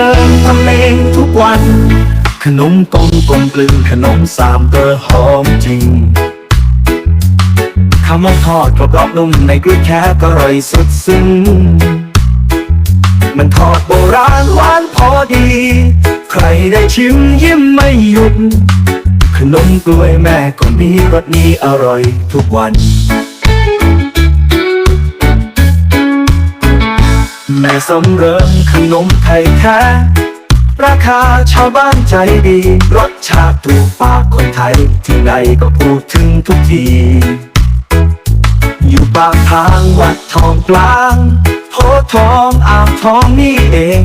เดิมทำเองทุกวัน ขนมต้มกลมกลืนขนมสามเกลอหอมจริงข้าวหมกทอดกรอบนุ่มในกล้วยแค่ก็อร่อยสุดซึ้งมันทอดโบราณหวานพอดี ใครได้ชิมยิ้มไม่หยุด ขนมกล้วยแม่ก็มีรสนี้อร่อยทุกวัน แม่สำเริงขนมไทยแท้ ราคาชาวบ้านใจดี รสชาติถูกปากคนไทย ที่ไหนก็พูดถึงทุกที อยู่ปากทางวัดทองกลางโพทองอ่างทองนี่เอง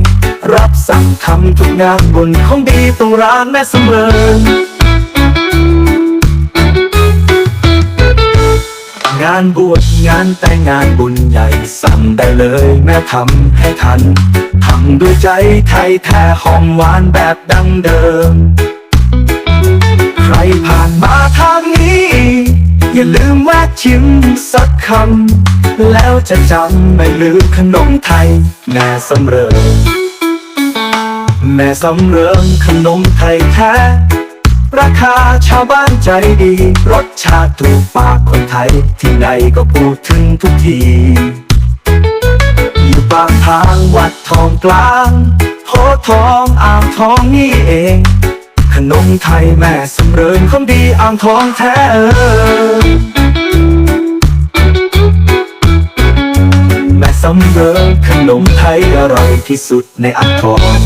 รับสั่งทำทุกงานบุญของดีตรงร้านแม่เสมองานบวช งานแต่งงานบุญใหญ่สั่งได้เลยแม่ทำให้ทันทำด้วยใจไทยแท้หอมหวานแบบดั้งเดิม ใครผ่านมาทางนี้ อย่าลืมแวะชิมสักคำ แล้วจะจำไม่ลืมขนมไทยแม่สำเริงแม่สำเริงขนมไทยแท้ ราคาชาวบ้านใจดี รสชาติถูกปากคนไทย ที่ไหนก็พูดถึงทุกที อยู่ปากทางวัดทองกลางโพทองอ่างทองนี่เอง ขนมไทยแม่สำเริงของดีอ่างทองแท้เออแม่สำเริงขนมไทยอร่อยที่สุดในอ่างทอง